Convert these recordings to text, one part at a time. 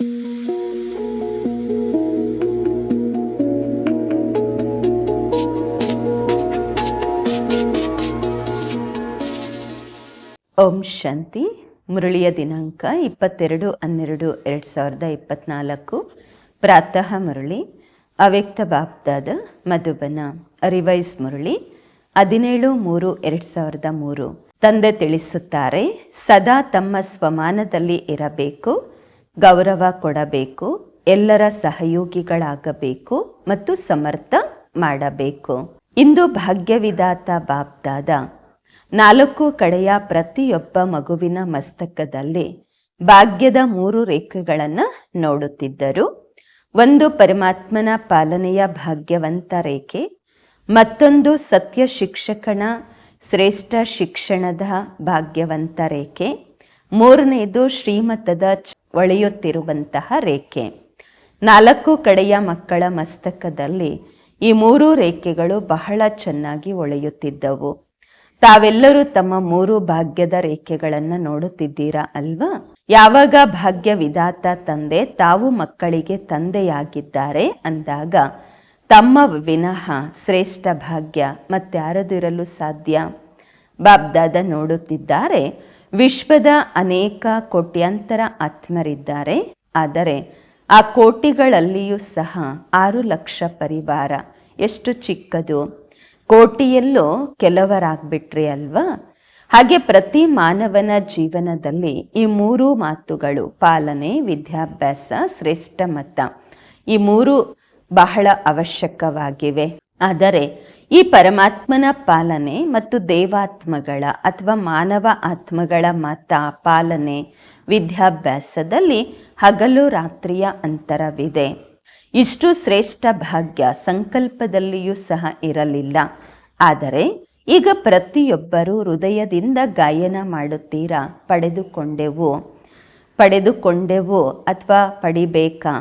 ಓಂ ಶಾಂತಿ. ಮುರಳಿಯ ದಿನಾಂಕ ಇಪ್ಪತ್ತೆರಡು ಹನ್ನೆರಡು ಎರಡು ಸಾವಿರದ ಇಪ್ಪತ್ನಾಲ್ಕು. ಪ್ರಾತಃ ಮುರಳಿ, ಅವ್ಯಕ್ತ ಬಾಪ್ದಾದ ಮಧುಬನ ರಿವೈಸ್ ಮುರಳಿ, ಹದಿನೇಳು ಮೂರು ಎರಡು ಸಾವಿರದ ಮೂರು. ತಂದೆ ತಿಳಿಸುತ್ತಾರೆ, ಸದಾ ತಮ್ಮ ಸ್ವಮಾನದಲ್ಲಿ ಇರಬೇಕು. ಗೌರವ ಕೊಡಬೇಕು, ಎಲ್ಲರ ಸಹಯೋಗಿಗಳಾಗಬೇಕು ಮತ್ತು ಸಮರ್ಥ ಮಾಡಬೇಕು. ಇಂದು ಭಾಗ್ಯವಿದಾತ ಬಾಬ್ದಾದ ನಾಲ್ಕು ಕಡೆಯ ಪ್ರತಿಯೊಬ್ಬ ಮಗುವಿನ ಮಸ್ತಕದಲ್ಲಿ ಭಾಗ್ಯದ ಮೂರು ರೇಖೆಗಳನ್ನು ನೋಡುತ್ತಿದ್ದರು. ಒಂದು ಪರಮಾತ್ಮನ ಪಾಲನೆಯ ಭಾಗ್ಯವಂತ ರೇಖೆ, ಮತ್ತೊಂದು ಸತ್ಯ ಶಿಕ್ಷಕನ ಶ್ರೇಷ್ಠ ಶಿಕ್ಷಣದ ಭಾಗ್ಯವಂತ ರೇಖೆ ಮೂರನೆಯದು ಶ್ರೀಮತದ ಒಳೆಯುತ್ತಿರುವಂತಹ ರೇಖೆ. ನಾಲ್ಕು ಕಡೆಯ ಮಕ್ಕಳ ಮಸ್ತಕದಲ್ಲಿ ಈ ಮೂರು ರೇಖೆಗಳು ಬಹಳ ಚೆನ್ನಾಗಿ ಒಳೆಯುತ್ತಿದ್ದವು. ತಾವೆಲ್ಲರೂ ತಮ್ಮ ಮೂರು ಭಾಗ್ಯದ ರೇಖೆಗಳನ್ನು ನೋಡುತ್ತಿದ್ದೀರಾ ಅಲ್ವಾ? ಯಾವಾಗ ಭಾಗ್ಯ ವಿಧಾತ ತಂದೆ ತಾವು ಮಕ್ಕಳಿಗೆ ತಂದೆಯಾಗಿದ್ದಾರೆ ಅಂದಾಗ, ತಮ್ಮ ವಿನಃ ಶ್ರೇಷ್ಠ ಭಾಗ್ಯ ಮತ್ತಾರದಿರಲು ಸಾಧ್ಯ? ಬಾಬ್ದಾದ ನೋಡುತ್ತಿದ್ದಾರೆ ವಿಶ್ವದ ಅನೇಕ ಕೋಟ್ಯಾಂತರ ಆತ್ಮರಿದ್ದಾರೆ. ಆದರೆ ಆ ಕೋಟಿಗಳಲ್ಲಿಯೂ ಸಹ ಆರು ಲಕ್ಷ ಪರಿವಾರ. ಎಷ್ಟು ಚಿಕ್ಕದು. ಕೋಟಿಯಲ್ಲೂ ಕೆಲವರಾಗ್ಬಿಟ್ರಿ ಅಲ್ವಾ? ಹಾಗೆ ಪ್ರತಿ ಮಾನವನ ಜೀವನದಲ್ಲಿ ಈ ಮೂರು ಮಾತುಗಳು, ಪಾಲನೆ, ವಿದ್ಯಾಭ್ಯಾಸ, ಶ್ರೇಷ್ಠ ಮತ, ಈ ಮೂರು ಬಹಳ ಅವಶ್ಯಕವಾಗಿವೆ. ಆದರೆ ಈ ಪರಮಾತ್ಮನ ಪಾಲನೆ ಮತ್ತು ದೇವಾತ್ಮಗಳ ಅಥವಾ ಮಾನವ ಆತ್ಮಗಳ ಮತ ಪಾಲನೆ ವಿದ್ಯಾಭ್ಯಾಸದಲ್ಲಿ ಹಗಲು ರಾತ್ರಿಯ ಅಂತರವಿದೆ. ಇಷ್ಟು ಶ್ರೇಷ್ಠ ಭಾಗ್ಯ ಸಂಕಲ್ಪದಲ್ಲಿಯೂ ಸಹ ಇರಲಿಲ್ಲ. ಆದರೆ ಈಗ ಪ್ರತಿಯೊಬ್ಬರೂ ಹೃದಯದಿಂದ ಗಾಯನ ಮಾಡುತ್ತೀರಾ? ಪಡೆದುಕೊಂಡೆವು. ಪಡೆದುಕೊಂಡೆವು ಅಥವಾ ಪಡಿಬೇಕಾ?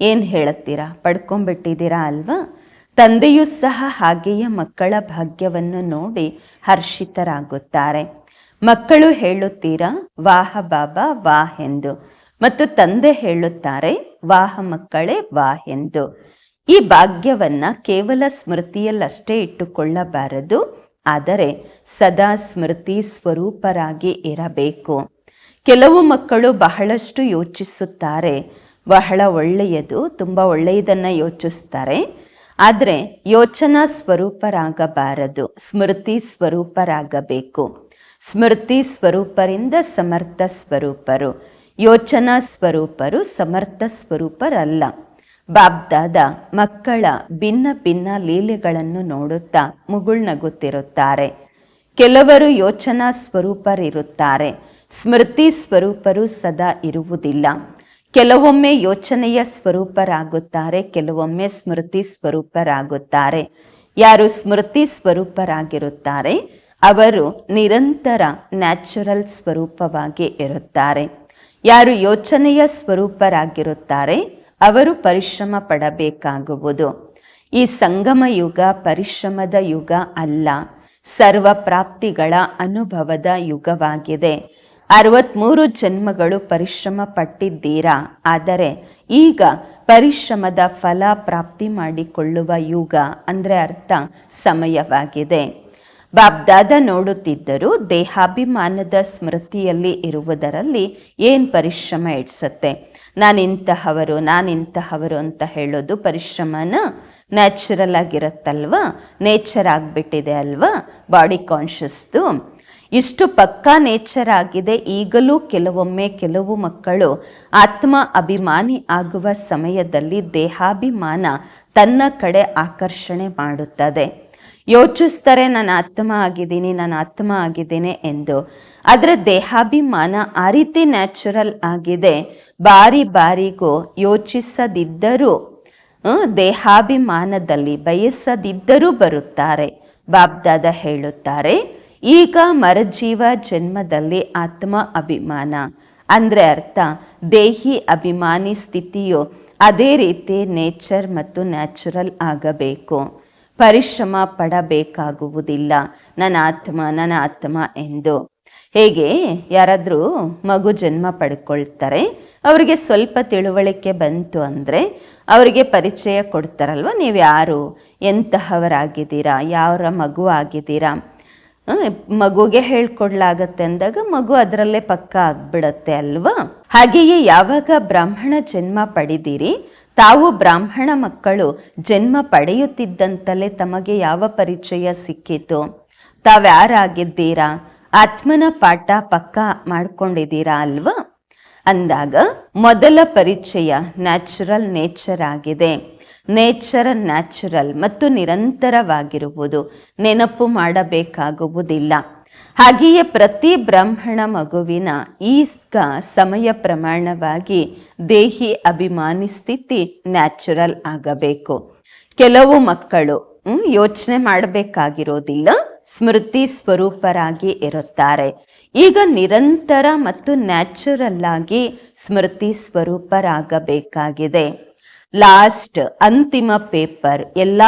ಏನು ಹೇಳುತ್ತೀರಾ? ಪಡ್ಕೊಂಡ್ಬಿಟ್ಟಿದ್ದೀರಾ ಅಲ್ವಾ? ತಂದೆಯೂ ಸಹ ಹಾಗೆಯೇ ಮಕ್ಕಳ ಭಾಗ್ಯವನ್ನು ನೋಡಿ ಹರ್ಷಿತರಾಗುತ್ತಾರೆ. ಮಕ್ಕಳು ಹೇಳುತ್ತೀರಾ, ವಾಹ ಬಾಬಾ, ವಾಹ್ ಎಂದು. ಮತ್ತು ತಂದೆ ಹೇಳುತ್ತಾರೆ, ವಾಹ ಮಕ್ಕಳೇ, ವಾಹ್ ಎಂದು. ಈ ಭಾಗ್ಯವನ್ನ ಕೇವಲ ಸ್ಮೃತಿಯಲ್ಲಷ್ಟೇ ಇಟ್ಟುಕೊಳ್ಳಬಾರದು, ಆದರೆ ಸದಾ ಸ್ಮೃತಿ ಸ್ವರೂಪರಾಗಿ ಇರಬೇಕು. ಕೆಲವು ಮಕ್ಕಳು ಬಹಳಷ್ಟು ಯೋಚಿಸುತ್ತಾರೆ, ಬಹಳ ಒಳ್ಳೆಯದು, ತುಂಬ ಒಳ್ಳೆಯದನ್ನ ಯೋಚಿಸ್ತಾರೆ ಆದರೆ ಯೋಚನಾ ಸ್ವರೂಪರಾಗಬಾರದು, ಸ್ಮೃತಿ ಸ್ವರೂಪರಾಗಬೇಕು. ಸ್ಮೃತಿ ಸ್ವರೂಪರಿಂದ ಸಮರ್ಥ ಸ್ವರೂಪರು. ಯೋಚನಾ ಸ್ವರೂಪರು ಸಮರ್ಥ ಸ್ವರೂಪರಲ್ಲ. ಬಾಬ್ದಾದ ಮಕ್ಕಳ ಭಿನ್ನ ಭಿನ್ನ ಲೀಲೆಗಳನ್ನು ನೋಡುತ್ತಾ ಮುಗುಳ್ನಗುತ್ತಿರುತ್ತಾರೆ ಕೆಲವರು ಯೋಚನಾ ಸ್ವರೂಪರಿರುತ್ತಾರೆ. ಸ್ಮೃತಿ ಸ್ವರೂಪರು ಸದಾ ಇರುವುದಿಲ್ಲ. ಕೆಲವೊಮ್ಮೆ ಯೋಚನೆಯ ಸ್ವರೂಪರಾಗುತ್ತಾರೆ, ಕೆಲವೊಮ್ಮೆ ಸ್ಮೃತಿ ಸ್ವರೂಪರಾಗುತ್ತಾರೆ. ಯಾರು ಸ್ಮೃತಿ ಸ್ವರೂಪರಾಗಿರುತ್ತಾರೆ, ಅವರು ನಿರಂತರ ನ್ಯಾಚುರಲ್ ಸ್ವರೂಪವಾಗಿ ಇರುತ್ತಾರೆ. ಯಾರು ಯೋಚನೆಯ ಸ್ವರೂಪರಾಗಿರುತ್ತಾರೆ, ಅವರು ಪರಿಶ್ರಮ ಪಡಬೇಕಾಗುವುದು. ಈ ಸಂಗಮ ಯುಗ ಪರಿಶ್ರಮದ ಯುಗ ಅಲ್ಲ ಸರ್ವ ಪ್ರಾಪ್ತಿಗಳ ಅನುಭವದ ಯುಗವಾಗಿದೆ. ಅರವತ್ಮೂರು ಜನ್ಮಗಳು ಪರಿಶ್ರಮ ಪಟ್ಟಿದ್ದೀರಾ ಆದರೆ ಈಗ ಪರಿಶ್ರಮದ ಫಲ ಪ್ರಾಪ್ತಿ ಮಾಡಿಕೊಳ್ಳುವ ಯುಗ ಅಂದರೆ ಅರ್ಥ ಸಮಯವಾಗಿದೆ. ಬಾಬ್ದಾದ ನೋಡುತ್ತಿದ್ದರು ದೇಹಾಭಿಮಾನದ ಸ್ಮೃತಿಯಲ್ಲಿ ಇರುವುದರಲ್ಲಿ ಏನು ಪರಿಶ್ರಮ ಇಡ್ಸತ್ತೆ? ನಾನಿಂತಹವರು ನಾನಿಂತಹವರು ಅಂತ ಹೇಳೋದು ಪರಿಶ್ರಮನ ನ್ಯಾಚುರಲ್ ಆಗಿರತ್ತಲ್ವಾ? ನೇಚರ್ ಆಗಿಬಿಟ್ಟಿದೆ ಅಲ್ವಾ? ಬಾಡಿ ಕಾನ್ಷಿಯಸ್ದು ಇಷ್ಟು ಪಕ್ಕಾ ನೇಚರ್ ಆಗಿದೆ, ಈಗಲೂ ಕೆಲವೊಮ್ಮೆ ಕೆಲವು ಮಕ್ಕಳು ಆತ್ಮ ಅಭಿಮಾನಿ ಆಗುವ ಸಮಯದಲ್ಲಿ ದೇಹಾಭಿಮಾನ ತನ್ನ ಕಡೆ ಆಕರ್ಷಣೆ ಮಾಡುತ್ತದೆ. ಯೋಚಿಸ್ತಾರೆ ನಾನು ಆತ್ಮ ಆಗಿದ್ದೀನಿ ನಾನು ಆತ್ಮ ಆಗಿದ್ದೀನಿ ಎಂದು. ಆದರೆ ದೇಹಾಭಿಮಾನ ಆ ರೀತಿ ನ್ಯಾಚುರಲ್ ಆಗಿದೆ, ಬಾರಿ ಬಾರಿಗೂ ಯೋಚಿಸದಿದ್ದರೂ ದೇಹಾಭಿಮಾನದಲ್ಲಿ ಬಯಸದಿದ್ದರೂ ಬರುತ್ತಾರೆ. ಬಾಬ್ದಾದ ಹೇಳುತ್ತಾರೆ ಈಗ ಮರಜೀವ ಜನ್ಮದಲ್ಲಿ ಆತ್ಮ ಅಭಿಮಾನ. ಅಂದ್ರೆ ಅರ್ಥ, ದೇಹಿ ಅಭಿಮಾನಿ ಸ್ಥಿತಿಯು ಅದೇ ರೀತಿ ನೇಚರ್ ಮತ್ತು ನ್ಯಾಚುರಲ್ ಆಗಬೇಕು. ಪರಿಶ್ರಮ ಪಡಬೇಕಾಗುವುದಿಲ್ಲ. ನನ್ನ ಆತ್ಮ ನನ್ನ ಆತ್ಮ ಎಂದು. ಹೇಗೆ? ಯಾರಾದರೂ ಮಗು ಜನ್ಮ ಪಡ್ಕೊಳ್ತಾರೆ, ಅವರಿಗೆ ಸ್ವಲ್ಪ ತಿಳುವಳಿಕೆ ಬಂತು ಅಂದರೆ ಅವರಿಗೆ ಪರಿಚಯ ಕೊಡ್ತಾರಲ್ವ? ನೀವು ಯಾರು ಎಂತಹವರಾಗಿದ್ದೀರಾ? ಯಾರ ಮಗು ಆಗಿದ್ದೀರಾ? ಮಗುಗೆ ಹೇಳ್ಕೊಡ್ಲಾಗತ್ತೆ ಅಂದಾಗ ಮಗು ಅದರಲ್ಲೇ ಪಕ್ಕ ಆಗ್ಬಿಡತ್ತೆ ಅಲ್ವಾ? ಹಾಗೆಯೇ ಯಾವಾಗ ಬ್ರಾಹ್ಮಣ ಜನ್ಮ ಪಡೆದಿರಿ, ತಾವು ಬ್ರಾಹ್ಮಣ ಮಕ್ಕಳು ಜನ್ಮ ಪಡೆಯುತ್ತಿದ್ದಂತಲೇ ತಮಗೆ ಯಾವ ಪರಿಚಯ ಸಿಕ್ಕಿತು? ತಾವ್ಯಾರಾಗಿದ್ದೀರಾ? ಆತ್ಮನ ಪಾಠ ಪಕ್ಕ ಮಾಡ್ಕೊಂಡಿದ್ದೀರಾ ಅಲ್ವಾ? ಅಂದಾಗ ಮೊದಲ ಪರಿಚಯ ನ್ಯಾಚುರಲ್ ನೇಚರ್ ಆಗಿದೆ. ನೇಚರ್ ನ್ಯಾಚುರಲ್ ಮತ್ತು ನಿರಂತರವಾಗಿರುವುದು. ನೆನಪು ಮಾಡಬೇಕಾಗುವುದಿಲ್ಲ. ಹಾಗೆಯೇ ಪ್ರತಿ ಬ್ರಾಹ್ಮಣ ಮಗುವಿನ ಈಸ್ಕ ಸಮಯ ಪ್ರಮಾಣವಾಗಿ ದೇಹಿ ಅಭಿಮಾನಿ ಸ್ಥಿತಿ ನ್ಯಾಚುರಲ್ ಆಗಬೇಕು. ಕೆಲವು ಮಕ್ಕಳು ಯೋಚನೆ ಮಾಡಬೇಕಾಗಿರೋದಿಲ್ಲ, ಸ್ಮೃತಿ ಸ್ವರೂಪರಾಗಿ ಇರುತ್ತಾರೆ. ಈಗ ನಿರಂತರ ಮತ್ತು ನ್ಯಾಚುರಲ್ ಆಗಿ ಸ್ಮೃತಿ ಸ್ವರೂಪರಾಗಬೇಕಾಗಿದೆ. ಲಾಸ್ಟ್ ಅಂತಿಮ ಪೇಪರ್ ಎಲ್ಲ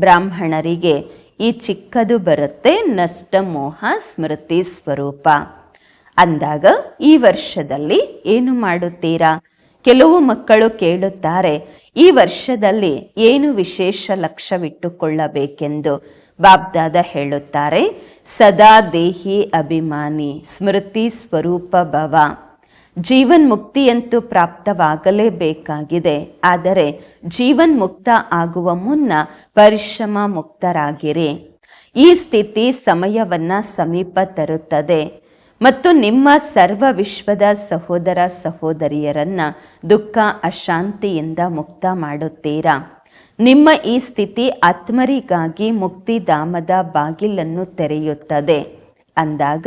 ಬ್ರಾಹ್ಮಣರಿಗೆ ಈ ಚಿಕ್ಕದು ಬರುತ್ತೆ ನಷ್ಟ ಮೋಹ ಸ್ಮೃತಿ ಸ್ವರೂಪ. ಅಂದಾಗ ಈ ವರ್ಷದಲ್ಲಿ ಏನು ಮಾಡುತ್ತೀರಾ? ಕೆಲವು ಮಕ್ಕಳು ಕೇಳುತ್ತಾರೆ, ಈ ವರ್ಷದಲ್ಲಿ ಏನು ವಿಶೇಷ ಲಕ್ಷ್ಯವಿಟ್ಟುಕೊಳ್ಳಬೇಕೆಂದು. ಬಾಬ್ದಾದ ಹೇಳುತ್ತಾರೆ, ಸದಾ ದೇಹಿ ಅಭಿಮಾನಿ, ಸ್ಮೃತಿ ಸ್ವರೂಪ ಭವ. ಜೀವನ್ ಮುಕ್ತಿಯಂತೂ ಪ್ರಾಪ್ತವಾಗಲೇಬೇಕಾಗಿದೆ. ಆದರೆ ಜೀವನ್ ಮುಕ್ತ ಆಗುವ ಮುನ್ನ ಪರಿಶ್ರಮ ಮುಕ್ತರಾಗಿರಿ ಈ ಸ್ಥಿತಿ ಸಮಯವನ್ನ ಸಮೀಪ ತರುತ್ತದೆ. ಮತ್ತು ನಿಮ್ಮ ಸರ್ವ ವಿಶ್ವದ ಸಹೋದರ ಸಹೋದರಿಯರನ್ನ ದುಃಖ ಅಶಾಂತಿಯಿಂದ ಮುಕ್ತ ಮಾಡುತ್ತೀರಾ? ನಿಮ್ಮ ಈ ಸ್ಥಿತಿ ಆತ್ಮರಿಗಾಗಿ ಮುಕ್ತಿಧಾಮದ ಬಾಗಿಲನ್ನು ತೆರೆಯುತ್ತದೆ. ಅಂದಾಗ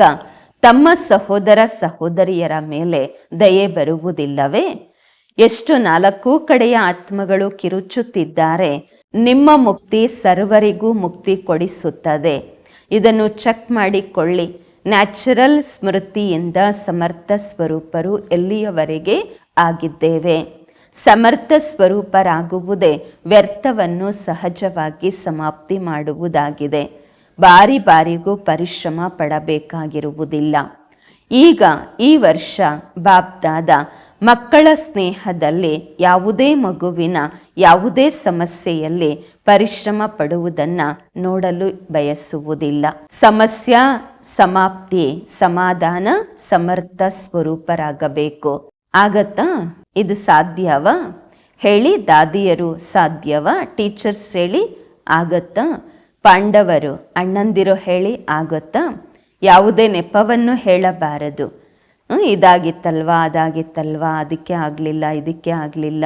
ತಮ್ಮ ಸಹೋದರ ಸಹೋದರಿಯರ ಮೇಲೆ ದಯೆ ಬರುವುದಿಲ್ಲವೇ? ಎಷ್ಟು ನಾಲ್ಕು ಕಡೆಯ ಆತ್ಮಗಳು ಕಿರುಚುತ್ತಿದ್ದಾರೆ, ನಿಮ್ಮ ಮುಕ್ತಿ ಸರ್ವರಿಗೂ ಮುಕ್ತಿ ಕೊಡಿಸುತ್ತದೆ. ಇದನ್ನು ಚೆಕ್ ಮಾಡಿಕೊಳ್ಳಿ. ನ್ಯಾಚುರಲ್ ಸ್ಮೃತಿಯಿಂದ ಸಮರ್ಥ ಸ್ವರೂಪರು ಎಲ್ಲಿಯವರೆಗೆ ಆಗಿದ್ದೇವೆ? ಸಮರ್ಥ ಸ್ವರೂಪರಾಗುವುದೇ ವ್ಯರ್ಥವನ್ನು ಸಹಜವಾಗಿ ಸಮಾಪ್ತಿ ಮಾಡುವುದಾಗಿದೆ. ಬಾರಿ ಬಾರಿಗೂ ಪರಿಶ್ರಮ ಪಡಬೇಕಾಗಿರುವುದಿಲ್ಲ. ಈಗ ಈ ವರ್ಷ ಬಾಬ್ದಾದ ಮಕ್ಕಳ ಸ್ನೇಹದಲ್ಲಿ ಯಾವುದೇ ಮಗುವಿನ ಯಾವುದೇ ಸಮಸ್ಯೆಯಲ್ಲಿ ಪರಿಶ್ರಮ ಪಡುವುದನ್ನು ನೋಡಲು ಬಯಸುವುದಿಲ್ಲ. ಸಮಸ್ಯೆ ಸಮಾಪ್ತಿ, ಸಮಾಧಾನ, ಸಮರ್ಥ ಸ್ವರೂಪರಾಗಬೇಕು. ಆಗತ್ತಾ? ಇದು ಸಾಧ್ಯವ? ಹೇಳಿ ದಾದಿಯರು ಸಾಧ್ಯವ? ಟೀಚರ್ಸ್ ಹೇಳಿ ಆಗತ್ತಾ? ಪಾಂಡವರು ಅಣ್ಣಂದಿರು ಹೇಳಿ ಆಗುತ್ತಾ? ಯಾವುದೇ ನೆಪವನ್ನು ಹೇಳಬಾರದು. ಇದಾಗಿತ್ತಲ್ವಾ, ಅದಾಗಿತ್ತಲ್ವಾ, ಅದಕ್ಕೆ ಆಗಲಿಲ್ಲ, ಇದಕ್ಕೆ ಆಗಲಿಲ್ಲ,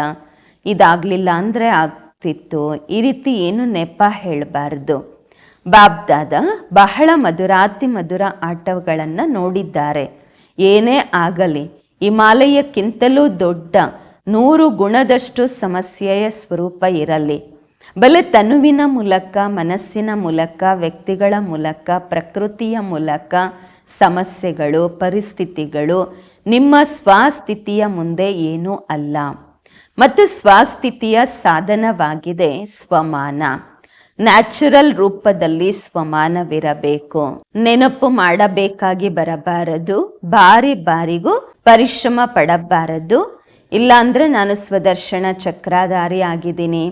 ಇದಾಗಲಿಲ್ಲ ಅಂದರೆ ಆಗ್ತಿತ್ತು. ಈ ರೀತಿ ಏನು ನೆಪ ಹೇಳಬಾರ್ದು. ಬಾಬ್ದಾದ ಬಹಳ ಮಧುರಾತಿ ಮಧುರ ಆಟಗಳನ್ನು ನೋಡಿದ್ದಾರೆ. ಏನೇ ಆಗಲಿ, ಹಿಮಾಲಯಕ್ಕಿಂತಲೂ ದೊಡ್ಡ ನೂರು ಗುಣದಷ್ಟು ಸಮಸ್ಯೆಯ ಸ್ವರೂಪ ಇರಲಿ. ಬಲೆ ತನುವಿನ ಮೂಲಕ, ಮನಸ್ಸಿನ ಮೂಲಕ, ವ್ಯಕ್ತಿಗಳ ಮೂಲಕ, ಪ್ರಕೃತಿಯ ಮೂಲಕ, ಸಮಸ್ಯೆಗಳು, ಪರಿಸ್ಥಿತಿಗಳು, ನಿಮ್ಮ ಸ್ವಸ್ಥಿತಿಯ ಮುಂದೆ ಏನೂ ಅಲ್ಲ. ಮತ್ತು ಸ್ವಸ್ಥಿತಿಯ ಸಾಧನವಾಗಿದೆ ಸ್ವಮಾನ. ನ್ಯಾಚುರಲ್ ರೂಪದಲ್ಲಿ ಸ್ವಮಾನವಿರಬೇಕು. ನೆನಪು ಮಾಡಬೇಕಾಗಿ ಬರಬಾರದು, ಬಾರಿ ಬಾರಿಗೂ ಪರಿಶ್ರಮ ಪಡಬಾರದು ಇಲ್ಲಾಂದ್ರೆ ನಾನು ಸ್ವದರ್ಶನ ಚಕ್ರಾಧಾರಿ ಆಗಿದ್ದೀನಿ.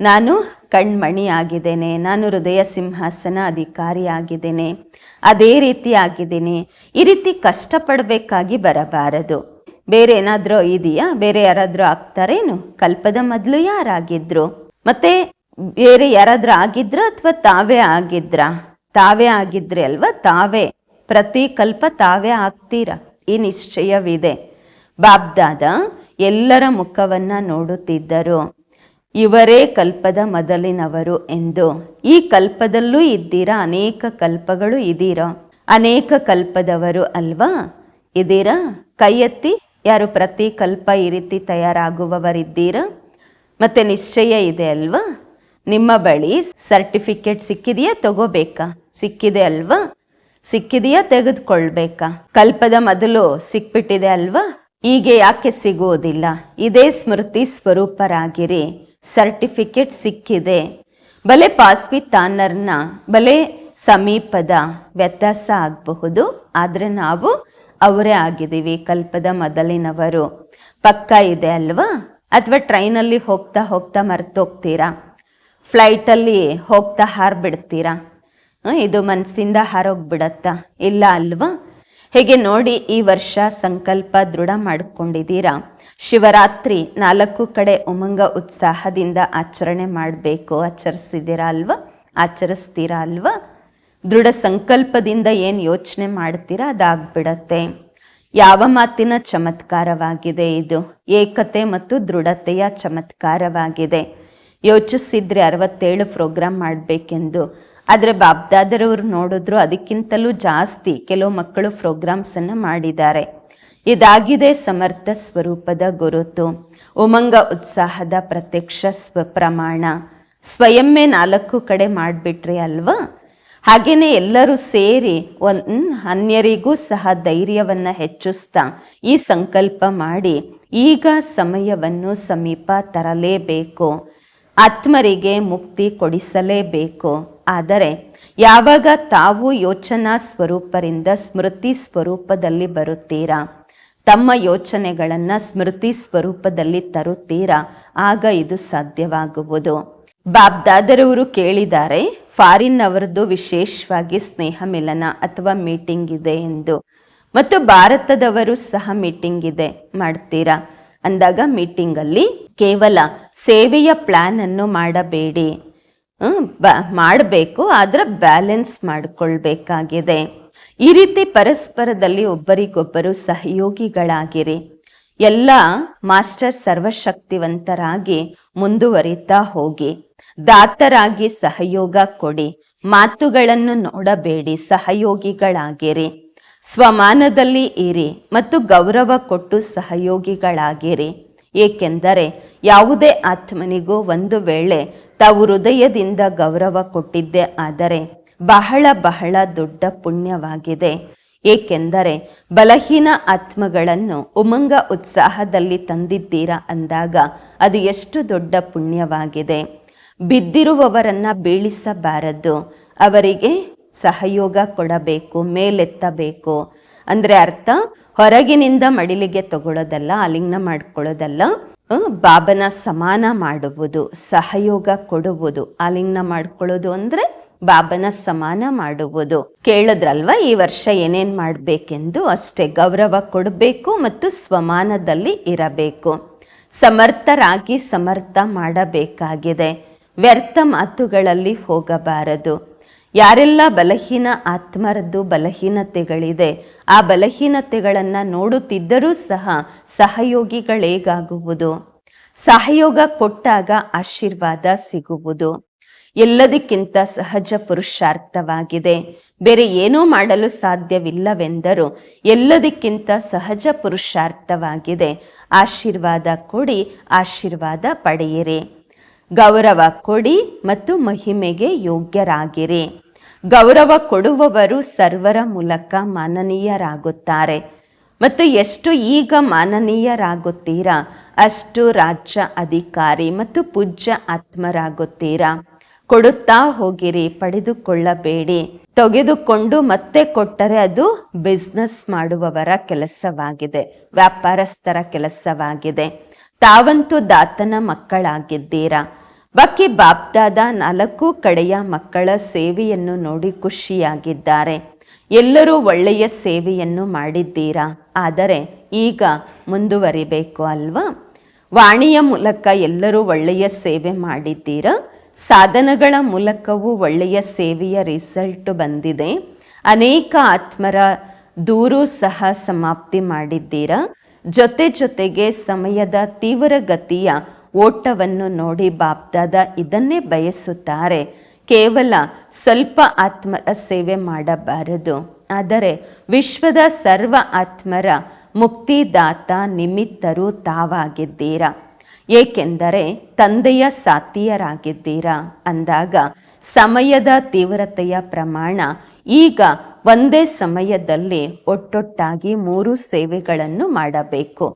ನಾನು ಕಣ್ಮಣಿ ಆಗಿದ್ದೇನೆ. ನಾನು ಹೃದಯ ಸಿಂಹಾಸನ ಅಧಿಕಾರಿ ಆಗಿದ್ದೇನೆ. ಅದೇ ರೀತಿ ಆಗಿದ್ದೀನಿ. ಈ ರೀತಿ ಕಷ್ಟಪಡಬೇಕಾಗಿ ಬರಬಾರದು. ಬೇರೆ ಏನಾದರೂ ಇದೆಯಾ? ಬೇರೆ ಯಾರಾದರೂ ಆಗ್ತಾರೇನು? ಕಲ್ಪದ ಮೊದಲು ಯಾರಾಗಿದ್ರು? ಮತ್ತೆ ಬೇರೆ ಯಾರಾದರೂ ಆಗಿದ್ರ ಅಥವಾ ತಾವೇ ಆಗಿದ್ರ? ತಾವೇ ಆಗಿದ್ರೆ ಅಲ್ವಾ? ತಾವೇ. ಪ್ರತಿ ಕಲ್ಪ ತಾವೇ ಆಗ್ತೀರಾ? ಈ ನಿಶ್ಚಯವಿದೆ. ಬಾಬ್ದಾದ ಎಲ್ಲರ ಮುಖವನ್ನ ನೋಡುತ್ತಿದ್ದರು. ಇವರೇ ಕಲ್ಪದ ಮೊದಲಿನವರು ಎಂದು. ಈ ಕಲ್ಪದಲ್ಲೂ ಇದ್ದೀರಾ? ಅನೇಕ ಕಲ್ಪಗಳು ಇದೀರಾ ಅನೇಕ ಕಲ್ಪದವರು ಅಲ್ವಾ? ಇದ್ದೀರಾ? ಕೈ ಎತ್ತಿ ಯಾರು ಪ್ರತಿ ಕಲ್ಪ ಈ ರೀತಿ ತಯಾರಾಗುವವರಿದ್ದೀರಾ? ಮತ್ತೆ ನಿಶ್ಚಯ ಇದೆ ಅಲ್ವಾ? ನಿಮ್ಮ ಬಳಿ ಸರ್ಟಿಫಿಕೇಟ್ ಸಿಕ್ಕಿದೆಯಾ? ತಗೋಬೇಕಾ? ಸಿಕ್ಕಿದೆ ಅಲ್ವಾ? ಸಿಕ್ಕಿದೆಯಾ? ತೆಗೆದುಕೊಳ್ಬೇಕಾ? ಕಲ್ಪದ ಮೊದಲು ಸಿಕ್ಬಿಟ್ಟಿದೆ ಅಲ್ವಾ? ಹೀಗೆ ಯಾಕೆ ಸಿಗುವುದಿಲ್ಲ? ಇದೇ ಸ್ಮೃತಿ ಸ್ವರೂಪರಾಗಿರಿ. ಸರ್ಟಿಫಿಕೇಟ್ ಸಿಕ್ಕಿದೆ. ಬಲೆ ಪಾಸ್ವಿ ತಾನರ್ನ ಬಲೆ ಸಮೀಪದ ವ್ಯತ್ಯಾಸ ಆಗಬಹುದು. ಆದರೆ ನಾವು ಅವರೇ ಆಗಿದ್ದೀವಿ, ಕಲ್ಪದ ಮೊದಲಿನವರು. ಪಕ್ಕ ಇದೆ ಅಲ್ವಾ? ಅಥವಾ ಟ್ರೈನಲ್ಲಿ ಹೋಗ್ತಾ ಹೋಗ್ತಾ ಮರ್ತೋಗ್ತೀರಾ? ಫ್ಲೈಟಲ್ಲಿ ಹೋಗ್ತಾ ಹಾರ್ಬಿಡ್ತೀರಾ? ಇದು ಮನಸ್ಸಿಂದ ಹಾರೋಗ್ಬಿಡತ್ತಾ? ಇಲ್ಲ ಅಲ್ವಾ? ಹೇಗೆ ನೋಡಿ ಈ ವರ್ಷ ಸಂಕಲ್ಪ ದೃಢ ಮಾಡಿಕೊಂಡಿದ್ದೀರಾ? ಶಿವರಾತ್ರಿ ನಾಲ್ಕು ಕಡೆ ಉಮಂಗ ಉತ್ಸಾಹದಿಂದ ಆಚರಣೆ ಮಾಡಬೇಕು. ಆಚರಿಸಿದ್ದೀರಾ ಅಲ್ವಾ? ಆಚರಿಸ್ತೀರಾ ಅಲ್ವಾ? ದೃಢ ಸಂಕಲ್ಪದಿಂದ ಏನು ಯೋಚನೆ ಮಾಡ್ತೀರಾ? ಅದಾಗ್ಬಿಡತ್ತೆ. ಯಾವ ಮಾತಿನ ಚಮತ್ಕಾರವಾಗಿದೆ ಇದು? ಏಕತೆ ಮತ್ತು ದೃಢತೆಯ ಚಮತ್ಕಾರವಾಗಿದೆ. ಯೋಚಿಸಿದ್ರೆ ಅರವತ್ತೇಳು ಪ್ರೋಗ್ರಾಮ್ ಮಾಡಬೇಕೆಂದು ಆದರೆ ಬಾಬ್ದಾದರವರು ನೋಡಿದ್ರು ಅದಕ್ಕಿಂತಲೂ ಜಾಸ್ತಿ ಕೆಲವು ಮಕ್ಕಳು ಪ್ರೋಗ್ರಾಮ್ಸನ್ನು ಮಾಡಿದ್ದಾರೆ. ಇದಾಗಿದೆ ಸಮರ್ಥ ಸ್ವರೂಪದ ಗುರುತು. ಉಮಂಗ ಉತ್ಸಾಹದ ಪ್ರತ್ಯಕ್ಷ ಸ್ವ ಪ್ರಮಾಣ ಸ್ವಯಂವೇ ನಾಲ್ಕು ಕಡೆ ಮಾಡಿಬಿಟ್ರಿ ಅಲ್ವಾ? ಹಾಗೆಯೇ ಎಲ್ಲರೂ ಸೇರಿ ಒನ್ ಅನ್ಯರಿಗೂ ಸಹ ಧೈರ್ಯವನ್ನು ಹೆಚ್ಚಿಸ್ತಾ ಈ ಸಂಕಲ್ಪ ಮಾಡಿ ಈಗ ಸಮಯವನ್ನು ಸಮೀಪ ತರಲೇಬೇಕು. ಆತ್ಮರಿಗೆ ಮುಕ್ತಿ ಕೊಡಿಸಲೇಬೇಕು. ಆದರೆ ಯಾವಾಗ ತಾವು ಯೋಚನಾ ಸ್ವರೂಪರಿಂದ ಸ್ಮೃತಿ ಸ್ವರೂಪದಲ್ಲಿ ಬರುತ್ತೀರಾ? ತಮ್ಮ ಯೋಚನೆಗಳನ್ನು ಸ್ಮೃತಿ ಸ್ವರೂಪದಲ್ಲಿ ತರುತ್ತೀರಾ? ಆಗ ಇದು ಸಾಧ್ಯವಾಗುವುದು. ಬಾಬ್ದಾದರವರು ಕೇಳಿದ್ದಾರೆ ಫಾರಿನ್ ಅವರದ್ದು ವಿಶೇಷವಾಗಿ ಸ್ನೇಹ ಮಿಲನ ಅಥವಾ ಮೀಟಿಂಗ್ ಇದೆ ಎಂದು. ಮತ್ತು ಭಾರತದವರು ಸಹ ಮೀಟಿಂಗ್ ಇದೆ, ಮಾಡ್ತೀರಾ? ಅಂದಾಗ ಮೀಟಿಂಗಲ್ಲಿ ಕೇವಲ ಸೇವೆಯ ಪ್ಲ್ಯಾನನ್ನು ಮಾಡಬೇಡಿ. ಮಾಡಬೇಕು, ಆದರೆ ಬ್ಯಾಲೆನ್ಸ್ ಮಾಡಿಕೊಳ್ಬೇಕಾಗಿದೆ. ಈ ರೀತಿ ಪರಸ್ಪರದಲ್ಲಿ ಒಬ್ಬರಿಗೊಬ್ಬರು ಸಹಯೋಗಿಗಳಾಗಿರಿ. ಎಲ್ಲ ಮಾಸ್ಟರ್ ಸರ್ವಶಕ್ತಿವಂತರಾಗಿ ಮುಂದುವರಿತಾ ಹೋಗಿ. ದಾತರಾಗಿ ಸಹಯೋಗ ಕೊಡಿ. ಮಾತುಗಳನ್ನು ನೋಡಬೇಡಿ, ಸಹಯೋಗಿಗಳಾಗಿರಿ. ಸ್ವಮಾನದಲ್ಲಿ ಇರಿ ಮತ್ತು ಗೌರವ ಕೊಟ್ಟು ಸಹಯೋಗಿಗಳಾಗಿರಿ. ಏಕೆಂದರೆ ಯಾವುದೇ ಆತ್ಮನಿಗೂ ಒಂದು ವೇಳೆ ತಾವು ಹೃದಯದಿಂದ ಗೌರವ ಕೊಟ್ಟಿದ್ದೆ ಆದರೆ ಬಹಳ ಬಹಳ ದೊಡ್ಡ ಪುಣ್ಯವಾಗಿದೆ. ಏಕೆಂದರೆ ಬಲಹೀನ ಆತ್ಮಗಳನ್ನು ಉಮಂಗ ಉತ್ಸಾಹದಲ್ಲಿ ತಂದಿದ್ದೀರಾ ಅಂದಾಗ ಅದು ಎಷ್ಟು ದೊಡ್ಡ ಪುಣ್ಯವಾಗಿದೆ. ಬಿದ್ದಿರುವವರನ್ನ ಬೀಳಿಸಬಾರದು. ಅವರಿಗೆ ಸಹಯೋಗ ಕೊಡಬೇಕು, ಮೇಲೆತ್ತಬೇಕು. ಅಂದರೆ ಅರ್ಥ? ಹೊರಗಿನಿಂದ ಮಡಿಲಿಗೆ ತಗೊಳ್ಳೋದಲ್ಲ ಆಲಿಂಗನ ಮಾಡ್ಕೊಳ್ಳೋದಲ್ಲ ಬಾಬನ ಸಮಾನ ಮಾಡುವುದು, ಸಹಯೋಗ ಕೊಡುವುದು ಅಲಿಂಗನ ಮಾಡ್ಕೊಳ್ಳೋದು ಅಂದ್ರೆ ಬಾಬನ ಸಮಾನ ಮಾಡುವುದು. ಕೇಳಿದ್ರಲ್ವಾ, ಈ ವರ್ಷ ಏನೇನ್ ಮಾಡ್ಬೇಕೆಂದು? ಅಷ್ಟೇ ಗೌರವ ಕೊಡಬೇಕು ಮತ್ತು ಸ್ವಮಾನದಲ್ಲಿ ಇರಬೇಕು. ಸಮರ್ಥರಾಗಿ ಸಮರ್ಥ ಮಾಡಬೇಕಾಗಿದೆ. ವ್ಯರ್ಥ ಮಾತುಗಳಲ್ಲಿ ಹೋಗಬಾರದು. ಯಾರೆಲ್ಲ ಬಲಹೀನ ಆತ್ಮರದ್ದು ಬಲಹೀನತೆಗಳಿದೆ, ಆ ಬಲಹೀನತೆಗಳನ್ನು ನೋಡುತ್ತಿದ್ದರೂ ಸಹ ಸಹಯೋಗಿಗಳೇಗಾಗುವುದು. ಸಹಯೋಗ ಕೊಟ್ಟಾಗ ಆಶೀರ್ವಾದ ಸಿಗುವುದು. ಎಲ್ಲದಕ್ಕಿಂತ ಸಹಜ ಪುರುಷಾರ್ಥವಾಗಿದೆ. ಬೇರೆ ಏನೂ ಮಾಡಲು ಸಾಧ್ಯವಿಲ್ಲವೆಂದರೂ ಎಲ್ಲದಕ್ಕಿಂತ ಸಹಜ ಪುರುಷಾರ್ಥವಾಗಿದೆ. ಆಶೀರ್ವಾದ ಕೊಡಿ, ಆಶೀರ್ವಾದ ಪಡೆಯಿರಿ. ಗೌರವ ಕೊಡಿ ಮತ್ತು ಮಹಿಮೆಗೆ ಯೋಗ್ಯರಾಗಿರಿ. ಗೌರವ ಕೊಡುವವರು ಸರ್ವರ ಮೂಲಕ ಮಾನನೀಯರಾಗುತ್ತಾರೆ. ಮತ್ತು ಎಷ್ಟು ಈಗ ಮಾನನೀಯರಾಗುತ್ತೀರಾ? ಅಷ್ಟು ರಾಜ್ಯ ಅಧಿಕಾರಿ ಮತ್ತು ಪೂಜ್ಯ ಆತ್ಮರಾಗುತ್ತೀರಾ? ಕೊಡುತ್ತಾ ಹೋಗಿರಿ, ಪಡೆದುಕೊಳ್ಳಬೇಡಿ. ತೆಗೆದುಕೊಂಡು ಮತ್ತೆ ಕೊಟ್ಟರೆ ಅದು ಬಿಸ್ನೆಸ್ ಮಾಡುವವರ ಕೆಲಸವಾಗಿದೆ, ವ್ಯಾಪಾರಸ್ಥರ ಕೆಲಸವಾಗಿದೆ. ತಾವಂತೂ ದಾತನ ಮಕ್ಕಳಾಗಿದ್ದೀರಾ? ಬಾಕಿ ಬಾಪ್ದಾದ ನಾಲ್ಕು ಕಡೆಯ ಮಕ್ಕಳ ಸೇವೆಯನ್ನು ನೋಡಿ ಖುಷಿಯಾಗಿದ್ದಾರೆ. ಎಲ್ಲರೂ ಒಳ್ಳೆಯ ಸೇವೆಯನ್ನು ಮಾಡಿದ್ದೀರಾ? ಆದರೆ ಈಗ ಮುಂದುವರಿಬೇಕು ಅಲ್ವಾ? ವಾಣಿಯ ಮೂಲಕ ಎಲ್ಲರೂ ಒಳ್ಳೆಯ ಸೇವೆ ಮಾಡಿದ್ದೀರಾ? ಸಾಧನಗಳ ಮೂಲಕವೂ ಒಳ್ಳೆಯ ಸೇವೆಯ ರಿಸಲ್ಟ್ ಬಂದಿದೆ. ಅನೇಕ ಆತ್ಮರ ದೂರು ಸಹ ಸಮಾಪ್ತಿ ಮಾಡಿದ್ದೀರಾ? ಜೊತೆ ಜೊತೆಗೆ ಸಮಯದ ತೀವ್ರ ಗತಿಯ ಓಟವನ್ನು ನೋಡಿ ಬಾಪ್ದಾದ ಇದನ್ನೇ ಬಯಸುತ್ತಾರೆ. ಕೇವಲ ಸ್ವಲ್ಪ ಆತ್ಮರ ಸೇವೆ ಮಾಡಬಾರದು. ಆದರೆ ವಿಶ್ವದ ಸರ್ವ ಆತ್ಮರ ಮುಕ್ತಿದಾತ ನಿಮಿತ್ತರು ತಾವಾಗಿದ್ದೀರಾ? ಏಕೆಂದರೆ ತಂದೆಯ ಸಾತಿಯರಾಗಿದ್ದೀರಾ ಅಂದಾಗ ಸಮಯದ ತೀವ್ರತೆಯ ಪ್ರಮಾಣ ಈಗ ಒಂದೇ ಸಮಯದಲ್ಲಿ ಒಟ್ಟೊಟ್ಟಾಗಿ ಮೂರು ಸೇವೆಗಳನ್ನು ಮಾಡಬೇಕು.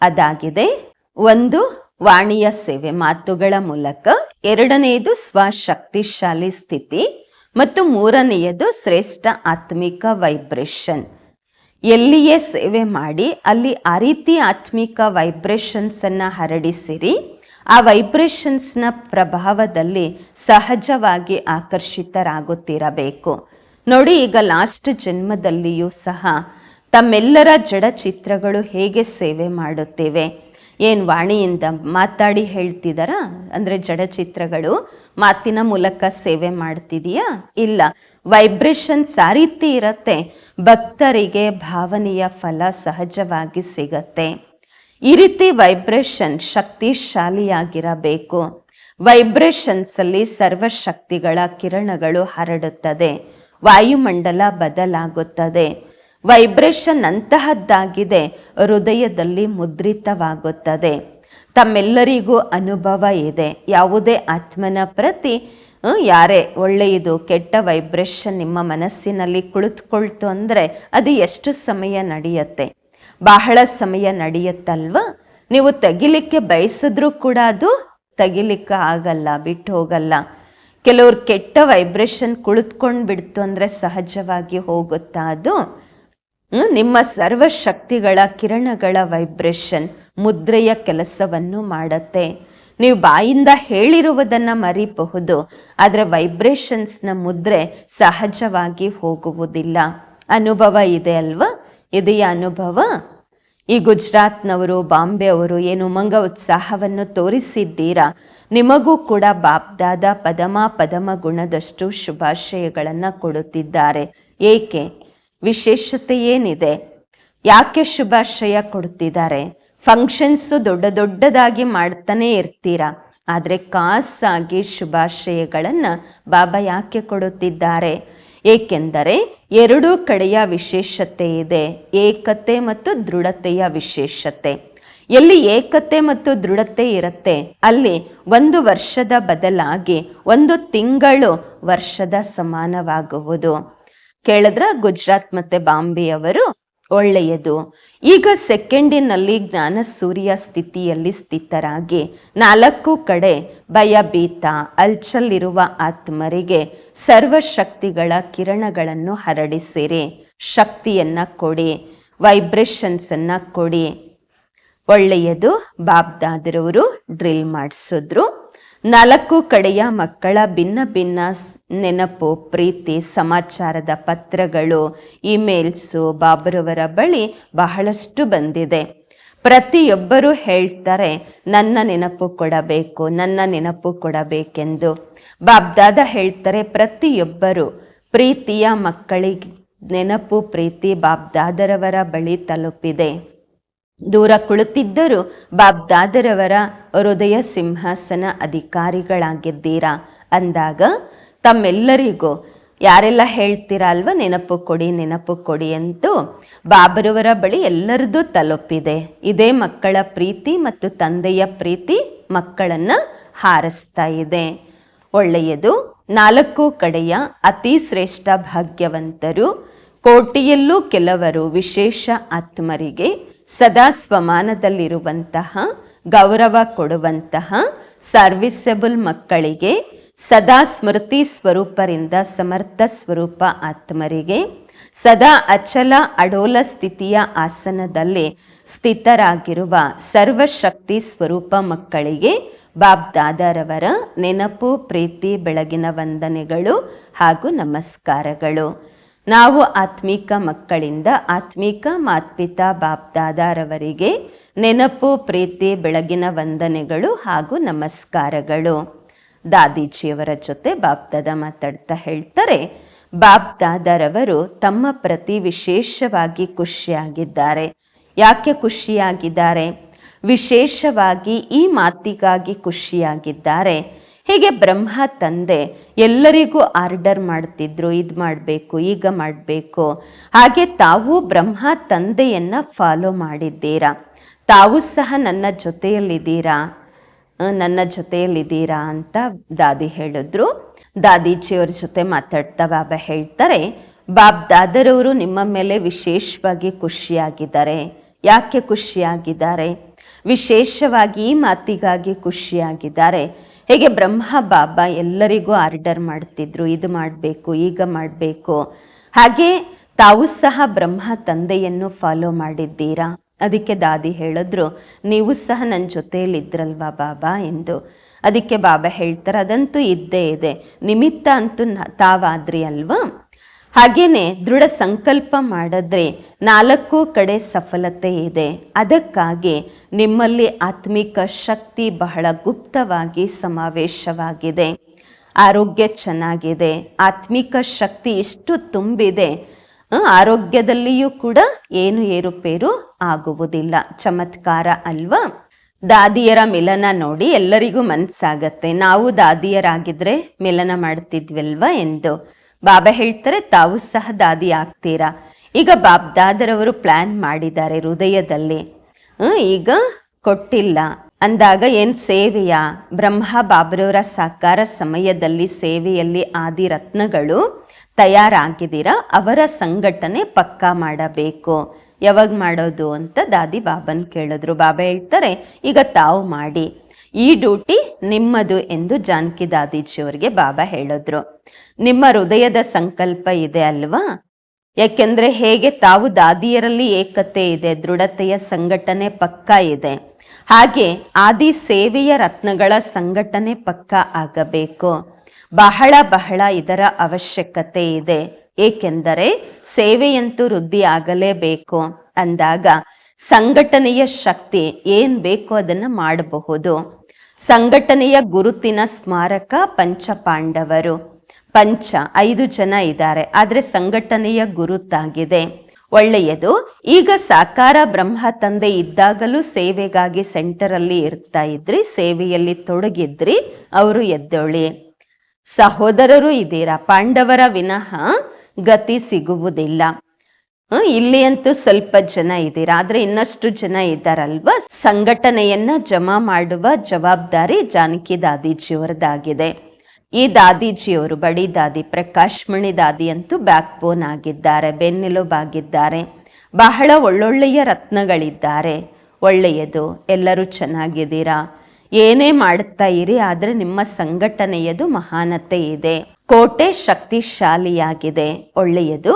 ಅದಾಗಿದೆ, ಒಂದು ವಾಣಿಯ ಸೇವೆ ಮಾತುಗಳ ಮೂಲಕ ಎರಡನೆಯದು ಸ್ವಶಕ್ತಿಶಾಲಿ ಸ್ಥಿತಿ ಮತ್ತು ಮೂರನೆಯದು ಶ್ರೇಷ್ಠ ಆತ್ಮಿಕ ವೈಬ್ರೇಷನ್. ಎಲ್ಲಿಯೇ ಸೇವೆ ಮಾಡಿ, ಅಲ್ಲಿ ಆ ರೀತಿ ಆತ್ಮಿಕ ವೈಬ್ರೇಷನ್ಸ್ ಅನ್ನ ಹರಡಿಸಿರಿ. ಆ ವೈಬ್ರೇಷನ್ಸ್ನ ಪ್ರಭಾವದಲ್ಲಿ ಸಹಜವಾಗಿ ಆಕರ್ಷಿತರಾಗುತ್ತಿರಬೇಕು. ನೋಡಿ, ಈಗ ಲಾಸ್ಟ್ ಜನ್ಮದಲ್ಲಿಯೂ ಸಹ ತಮ್ಮೆಲ್ಲರ ಜಡ ಚಿತ್ರಗಳು ಹೇಗೆ ಸೇವೆ ಮಾಡುತ್ತೇವೆ. ಏನು ವಾಣಿಯಿಂದ ಮಾತಾಡಿ ಹೇಳ್ತಿದಾರ? ಅಂದರೆ ಜಡಚಿತ್ರಗಳು ಮಾತಿನ ಮೂಲಕ ಸೇವೆ ಮಾಡ್ತಿದೀಯಾ? ಇಲ್ಲ. ವೈಬ್ರೇಷನ್ಸ್ ಆ ರೀತಿ ಇರತ್ತೆ. ಭಕ್ತರಿಗೆ ಭಾವನೆಯ ಫಲ ಸಹಜವಾಗಿ ಸಿಗತ್ತೆ. ಈ ರೀತಿ ವೈಬ್ರೇಷನ್ ಶಕ್ತಿಶಾಲಿಯಾಗಿರಬೇಕು. ವೈಬ್ರೇಷನ್ಸ್ ಅಲ್ಲಿ ಸರ್ವಶಕ್ತಿಗಳ ಕಿರಣಗಳು ಹರಡುತ್ತದೆ. ವಾಯುಮಂಡಲ ಬದಲಾಗುತ್ತದೆ. ವೈಬ್ರೇಷನ್ ಅಂತಹದ್ದಾಗಿದೆ ಹೃದಯದಲ್ಲಿ ಮುದ್ರಿತವಾಗುತ್ತದೆ. ತಮ್ಮೆಲ್ಲರಿಗೂ ಅನುಭವ ಇದೆ. ಯಾವುದೇ ಆತ್ಮನ ಪ್ರತಿ ಯಾರೇ, ಒಳ್ಳೆಯದು, ಕೆಟ್ಟ ವೈಬ್ರೇಷನ್ ನಿಮ್ಮ ಮನಸ್ಸಿನಲ್ಲಿ ಕುಳಿತುಕೊಳ್ತು ಅಂದರೆ ಅದು ಎಷ್ಟು ಸಮಯ ನಡೆಯುತ್ತೆ? ಬಹಳ ಸಮಯ ನಡೆಯುತ್ತಲ್ವಾ? ನೀವು ತೆಗಿಲಿಕ್ಕೆ ಬಯಸಿದ್ರೂ ಕೂಡ ಅದು ತೆಗಿಲಿಕ್ಕೆ ಆಗಲ್ಲ, ಬಿಟ್ಟು ಹೋಗಲ್ಲ. ಕೆಲವ್ರು ಕೆಟ್ಟ ವೈಬ್ರೇಷನ್ ಕುಳಿತುಕೊಂಡು ಬಿಡ್ತು ಅಂದರೆ ಸಹಜವಾಗಿ ಹೋಗುತ್ತಾ ಅದು. ನಿಮ್ಮ ಸರ್ವಶಕ್ತಿಗಳ ಕಿರಣಗಳ ವೈಬ್ರೇಷನ್ ಮುದ್ರೆಯ ಕೆಲಸವನ್ನು ಮಾಡತ್ತೆ. ನೀವು ಬಾಯಿಂದ ಹೇಳಿರುವುದನ್ನು ಮರಿಬಹುದು. ಆದರೆ ವೈಬ್ರೇಷನ್ಸ್ನ ಮುದ್ರೆ ಸಹಜವಾಗಿ ಹೋಗುವುದಿಲ್ಲ. ಅನುಭವ ಇದೆ ಅಲ್ವಾ? ಇದೆಯ ಅನುಭವ. ಈ ಗುಜರಾತ್ನವರು ಬಾಂಬೆ ಅವರು ಏನು ಉಮಂಗ ಉತ್ಸಾಹವನ್ನು ತೋರಿಸಿದ್ದೀರಾ? ನಿಮಗೂ ಕೂಡ ಬಾಬ್ದಾದ ಪದಮ ಪದಮ ಗುಣದಷ್ಟು ಶುಭಾಶಯಗಳನ್ನು ಕೊಡುತ್ತಿದ್ದಾರೆ. ಏಕೆ? ವಿಶೇಷತೆ ಏನಿದೆ ಯಾಕೆ ಶುಭಾಶಯ ಕೊಡ್ತಿದ್ದಾರೆ? ಫಂಕ್ಷನ್ಸು ದೊಡ್ಡ ದೊಡ್ಡದಾಗಿ ಮಾಡ್ತಾನೆ ಇರ್ತೀರಾ? ಆದರೆ ಖಾಸಾಗಿ ಶುಭಾಶಯಗಳನ್ನು ಬಾಬಾ ಯಾಕೆ ಕೊಡುತ್ತಿದ್ದಾರೆ? ಏಕೆಂದರೆ ಎರಡೂ ಕಡೆಯ ವಿಶೇಷತೆ ಇದೆ. ಏಕತೆ ಮತ್ತು ದೃಢತೆಯ ವಿಶೇಷತೆ. ಎಲ್ಲಿ ಏಕತೆ ಮತ್ತು ದೃಢತೆ ಇರುತ್ತೆ? ಅಲ್ಲಿ ಒಂದು ವರ್ಷದ ಬದಲಾಗಿ ಒಂದು ತಿಂಗಳು ವರ್ಷದ ಸಮಾನವಾಗುವುದು. ಕೇಳಿದ್ರ ಗುಜರಾತ್ ಮತ್ತೆ ಬಾಂಬೆಯವರು ಒಳ್ಳೆಯದು. ಈಗ ಸೆಕೆಂಡಿನಲ್ಲಿ ಜ್ಞಾನ ಸೂರ್ಯ ಸ್ಥಿತಿಯಲ್ಲಿ ಸ್ಥಿತರಾಗಿ ನಾಲ್ಕು ಕಡೆ ಭಯಭೀತ ಅಲ್ಚಲ್ಲಿರುವ ಆತ್ಮರಿಗೆ ಸರ್ವಶಕ್ತಿಗಳ ಕಿರಣಗಳನ್ನು ಹರಡಿಸಿರಿ. ಶಕ್ತಿಯನ್ನ ಕೊಡಿ ವೈಬ್ರೇಷನ್ಸ್ ಅನ್ನ ಕೊಡಿ. ಒಳ್ಳೆಯದು, ಬಾಬ್ದಾದ್ರವರು ಡ್ರಿಲ್ ಮಾಡಿಸಿದ್ರು. ನಾಲ್ಕು ಕಡೆಯ ಮಕ್ಕಳ ಭಿನ್ನ ಭಿನ್ನ ನೆನಪು, ಪ್ರೀತಿ, ಸಮಾಚಾರದ ಪತ್ರಗಳು, ಇಮೇಲ್ಸು ಬಾಬರವರ ಬಳಿ ಬಹಳಷ್ಟು ಬಂದಿದೆ. ಪ್ರತಿಯೊಬ್ಬರು ಹೇಳ್ತಾರೆ, ನನ್ನ ನೆನಪು ಕೊಡಬೇಕು, ನನ್ನ ನೆನಪು ಕೊಡಬೇಕೆಂದು. ಬಾಬ್ದಾದ ಹೇಳ್ತಾರೆ ಪ್ರತಿಯೊಬ್ಬರು, ಪ್ರೀತಿಯ ಮಕ್ಕಳಿಗೆ ನೆನಪು, ಪ್ರೀತಿ ಬಾಬ್ದಾದರವರ ಬಳಿ ತಲುಪಿದೆ. ದೂರ ಕುಳಿತಿದ್ದರೂ ಬಾಬ್ದಾದರವರ ಹೃದಯ ಸಿಂಹಾಸನ ಅಧಿಕಾರಿಗಳಾಗಿದ್ದೀರಾ? ಅಂದಾಗ, ತಮ್ಮೆಲ್ಲರಿಗೂ ಯಾರೆಲ್ಲ ಹೇಳ್ತೀರಾ ಅಲ್ವಾ, ನೆನಪು ಕೊಡಿ ನೆನಪು ಕೊಡಿ ಅಂತೂ ಬಾಬರವರ ಬಳಿ ಎಲ್ಲರದ್ದು ತಲುಪಿದೆ. ಇದೇ ಮಕ್ಕಳ ಪ್ರೀತಿ ಮತ್ತು ತಂದೆಯ ಪ್ರೀತಿ ಮಕ್ಕಳನ್ನ ಹಾರಿಸ್ತಾ ಇದೆ. ಒಳ್ಳೆಯದು, ನಾಲ್ಕು ಕಡೆಯ ಅತಿ ಶ್ರೇಷ್ಠ ಭಾಗ್ಯವಂತರು, ಕೋಟಿಯಲ್ಲೂ ಕೆಲವರು ವಿಶೇಷ ಆತ್ಮರಿಗೆ ಸದಾ ಸ್ವಮಾನದಲ್ಲಿರುವಂತಹ ಗೌರವ ಕೊಡುವಂತಹ ಸರ್ವಿಸಬಲ್ ಮಕ್ಕಳಿಗೆ ಸದಾ ಸ್ಮೃತಿ ಸ್ವರೂಪರಿಂದ ಸಮರ್ಥ ಸ್ವರೂಪ ಆತ್ಮರಿಗೆ ಸದಾ ಅಚಲ ಅಡೋಲ ಸ್ಥಿತಿಯ ಆಸನದಲ್ಲಿ ಸ್ಥಿತರಾಗಿರುವ ಸರ್ವಶಕ್ತಿ ಸ್ವರೂಪ ಮಕ್ಕಳಿಗೆ ಬಾಬ್ ದಾದಾರವರ ನೆನಪು, ಪ್ರೀತಿ, ಬೆಳಗಿನ ವಂದನೆಗಳು ಹಾಗೂ ನಮಸ್ಕಾರಗಳು. ನಾವು ಆತ್ಮಿಕ ಮಕ್ಕಳಿಂದ ಆತ್ಮಿಕ ಮಾತ್ಪಿತಾ ಬಾಪ್ದಾದಾರವರಿಗೆ ನೆನಪು, ಪ್ರೀತಿ, ಬೆಳಗಿನ ವಂದನೆಗಳು ಹಾಗೂ ನಮಸ್ಕಾರಗಳು. ದಾದೀಜಿಯವರ ಜೊತೆ ಬಾಪ್ದಾದ ಮಾತಾಡ್ತಾ ಹೇಳ್ತಾರೆ, ಬಾಪ್ದಾದರವರು ತಮ್ಮ ಪ್ರತಿ ವಿಶೇಷವಾಗಿ ಖುಷಿಯಾಗಿದ್ದಾರೆ. ಯಾಕೆ ಖುಷಿಯಾಗಿದ್ದಾರೆ? ವಿಶೇಷವಾಗಿ ಈ ಮಾತಿಗಾಗಿ ಖುಷಿಯಾಗಿದ್ದಾರೆ. ಹೀಗೆ ಬ್ರಹ್ಮ ತಂದೆ, ಎಲ್ಲರಿಗೂ ಆರ್ಡರ್ ಮಾಡ್ತಿದ್ರು, ಇದು ಮಾಡಬೇಕು, ಈಗ ಮಾಡಬೇಕು. ಹಾಗೆ ತಾವು ಬ್ರಹ್ಮ ತಂದೆಯನ್ನ ಫಾಲೋ ಮಾಡಿದ್ದೀರಾ? ತಾವು ಸಹ ನನ್ನ ಜೊತೆಯಲ್ಲಿದ್ದೀರಾ? ನನ್ನ ಜೊತೆಯಲ್ಲಿದ್ದೀರಾ ಅಂತ ದಾದಿ ಹೇಳಿದ್ರು. ದಾದೀಜಿಯವ್ರ ಜೊತೆ ಮಾತಾಡ್ತಾ ಬಾಬಾ ಹೇಳ್ತಾರೆ, ಬಾಬ್ ದಾದರವರು ನಿಮ್ಮ ಮೇಲೆ ವಿಶೇಷವಾಗಿ ಖುಷಿಯಾಗಿದ್ದಾರೆ. ಯಾಕೆ ಖುಷಿಯಾಗಿದ್ದಾರೆ? ವಿಶೇಷವಾಗಿ ಈ ಮಾತಿಗಾಗಿ ಖುಷಿಯಾಗಿದ್ದಾರೆ. ಹೇಗೆ ಬ್ರಹ್ಮ, ಬಾಬಾ ಎಲ್ಲರಿಗೂ ಆರ್ಡರ್ ಮಾಡ್ತಿದ್ರು, ಇದು ಮಾಡಬೇಕು, ಈಗ ಮಾಡಬೇಕು. ಹಾಗೆ ತಾವು ಸಹ ಬ್ರಹ್ಮ ತಂದೆಯನ್ನು ಫಾಲೋ ಮಾಡಿದ್ದೀರಾ? ಅದಕ್ಕೆ ದಾದಿ ಹೇಳಿದ್ರು, ನೀವು ಸಹ ನನ್ನ ಜೊತೆಯಲ್ಲಿ ಇದ್ರಲ್ವಾ ಬಾಬಾ? ಎಂದು. ಅದಕ್ಕೆ ಬಾಬಾ ಹೇಳ್ತಾರೆ, ಅದಂತೂ ಇದ್ದೇ ಇದೆ. ನಿಮಿತ್ತ ಅಂತೂ ತಾವಾದ್ರಿ ಅಲ್ವಾ? ಹಾಗೇನೆ ದೃಢ ಸಂಕಲ್ಪ ಮಾಡಿದ್ರೆ ನಾಲ್ಕು ಕಡೆ ಸಫಲತೆ ಇದೆ. ಅದಕ್ಕಾಗಿ ನಿಮ್ಮಲ್ಲಿ ಆತ್ಮಿಕ ಶಕ್ತಿ ಬಹಳ ಗುಪ್ತವಾಗಿ ಸಮಾವೇಶವಾಗಿದೆ. ಆರೋಗ್ಯ ಚೆನ್ನಾಗಿದೆ. ಆತ್ಮಿಕ ಶಕ್ತಿ ಇಷ್ಟು ತುಂಬಿದೆ. ಆರೋಗ್ಯದಲ್ಲಿಯೂ ಕೂಡ ಏನು ಏರುಪೇರು ಆಗುವುದಿಲ್ಲ. ಚಮತ್ಕಾರ ಅಲ್ವಾ? ದಾದಿಯರ ಮಿಲನ ನೋಡಿ ಎಲ್ಲರಿಗೂ ಮನ್ಸಾಗತ್ತೆ. ನಾವು ದಾದಿಯರಾಗಿದ್ರೆ ಮಿಲನ ಮಾಡ್ತಿದ್ವಿಲ್ವಾ ಎಂದು. ಬಾಬಾ ಹೇಳ್ತಾರೆ, ತಾವು ಸಹ ದಾದಿ ಆಗ್ತೀರಾ ಈಗ ಬಾಬ್ ದಾದರವರು ಪ್ಲಾನ್ ಮಾಡಿದ್ದಾರೆ ಹೃದಯದಲ್ಲಿ. ಈಗ ಕೊಟ್ಟಿಲ್ಲ. ಅಂದಾಗ ಏನ್ ಸೇವೆಯ? ಬ್ರಹ್ಮ ಬಾಬರವರ ಸಾಕಾರ ಸಮಯದಲ್ಲಿ ಸೇವೆಯಲ್ಲಿ ಆದಿ ರತ್ನಗಳು ತಯಾರಾಗಿದ್ದೀರಾ? ಅವರ ಸಂಘಟನೆ ಪಕ್ಕಾ ಮಾಡಬೇಕು. ಯಾವಾಗ ಮಾಡೋದು ಅಂತ ದಾದಿ ಬಾಬನ್ ಕೇಳಿದ್ರು. ಬಾಬಾ ಹೇಳ್ತಾರೆ, ಈಗ ತಾವು ಮಾಡಿ. ಈ ಡ್ಯೂಟಿ ನಿಮ್ಮದು ಎಂದು ಜಾನಕಿ ದಾದೀಜಿಯವರಿಗೆ ಬಾಬಾ ಹೇಳಿದ್ರು. ನಿಮ್ಮ ಹೃದಯದ ಸಂಕಲ್ಪ ಇದೆ ಅಲ್ವಾ? ಯಾಕೆಂದ್ರೆ ಹೇಗೆ ತಾವು ದಾದಿಯರಲ್ಲಿ ಏಕತೆ ಇದೆ, ದೃಢತೆಯ ಸಂಘಟನೆ ಪಕ್ಕ ಇದೆ. ಹಾಗೆ ಆದಿ ಸೇವೆಯ ರತ್ನಗಳ ಸಂಘಟನೆ ಪಕ್ಕ ಆಗಬೇಕು. ಬಹಳ ಬಹಳ ಇದರ ಅವಶ್ಯಕತೆ ಇದೆ. ಏಕೆಂದರೆ ಸೇವೆಯಂತೂ ವೃದ್ಧಿ ಆಗಲೇಬೇಕು. ಅಂದಾಗ ಸಂಘಟನೆಯ ಶಕ್ತಿ ಏನ್ ಬೇಕೋ ಅದನ್ನ ಮಾಡಬಹುದು. ಸಂಘಟನೆಯ ಗುರುತಿನ ಸ್ಮಾರಕ ಪಂಚ ಪಾಂಡವರು ಪಂಚ ಐದು ಜನ ಇದ್ದಾರೆ, ಆದರೆ ಸಂಘಟನೆಯ ಗುರುತಾಗಿದೆ ಒಳ್ಳೆಯದು, ಈಗ ಸಾಕಾರ ಬ್ರಹ್ಮ ತಂದೆ ಇದ್ದಾಗಲೂ ಸೇವೆಗಾಗಿ ಸೆಂಟರ್ ಅಲ್ಲಿ ಇರ್ತಾ ಇದ್ರಿ, ಸೇವೆಯಲ್ಲಿ ತೊಡಗಿದ್ರಿ, ಅವರು ಎದ್ದೊಳಿ. ಸಹೋದರರು ಇದ್ದೀರಾ? ಪಾಂಡವರ ವಿನಃ ಗತಿ ಸಿಗುವುದಿಲ್ಲ. ಇಲ್ಲಿ ಅಂತೂ ಸ್ವಲ್ಪ ಜನ ಇದ್ದೀರಾ. ಆದ್ರೆ ಇನ್ನಷ್ಟು ಜನ ಇದ್ದಾರಲ್ವಾ? ಸಂಘಟನೆಯನ್ನ ಜಮಾ ಮಾಡುವ ಜವಾಬ್ದಾರಿ ಜಾನಕಿ ದಾದೀಜಿಯವರದಾಗಿದೆ. ಈ ದಾದೀಜಿಯವರು ಬಡಿ ದಾದಿ ಪ್ರಕಾಶ್ ಮಣಿ ದಾದಿ ಅಂತೂ ಬ್ಯಾಕ್ ಬೋನ್ ಆಗಿದ್ದಾರೆ, ಬೆನ್ನೆಲುಬಾಗಿದ್ದಾರೆ. ಬಹಳ ಒಳ್ಳೊಳ್ಳೆಯ ರತ್ನಗಳಿದ್ದಾರೆ. ಒಳ್ಳೆಯದು, ಎಲ್ಲರೂ ಚೆನ್ನಾಗಿದ್ದೀರಾ? ಏನೇ ಮಾಡುತ್ತಾ ಇರಿ, ಆದ್ರೆ ನಿಮ್ಮ ಸಂಘಟನೆಯದು ಮಹಾನತೆ ಇದೆ. ಕೋಟೆ ಶಕ್ತಿಶಾಲಿಯಾಗಿದೆ. ಒಳ್ಳೆಯದು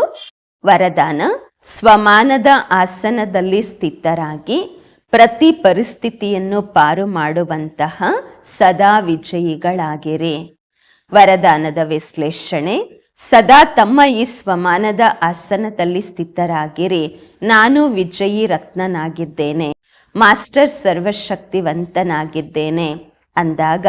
ವರದಾನ ಸ್ವಮಾನದ ಆಸನದಲ್ಲಿ ಸ್ಥಿತರಾಗಿ ಪ್ರತಿ ಪರಿಸ್ಥಿತಿಯನ್ನು ಪಾರು ಮಾಡುವಂತಹ ಸದಾ ವಿಜಯಿಗಳಾಗಿರಿ. ವರದಾನದ ವಿಶ್ಲೇಷಣೆ, ಸದಾ ತಮ್ಮ ಈ ಸ್ವಮಾನದ ಆಸನದಲ್ಲಿ ಸ್ಥಿತರಾಗಿರಿ. ನಾನು ವಿಜಯಿ ರತ್ನನಾಗಿದ್ದೇನೆ, ಮಾಸ್ಟರ್ ಸರ್ವಶಕ್ತಿವಂತನಾಗಿದ್ದೇನೆ. ಅಂದಾಗ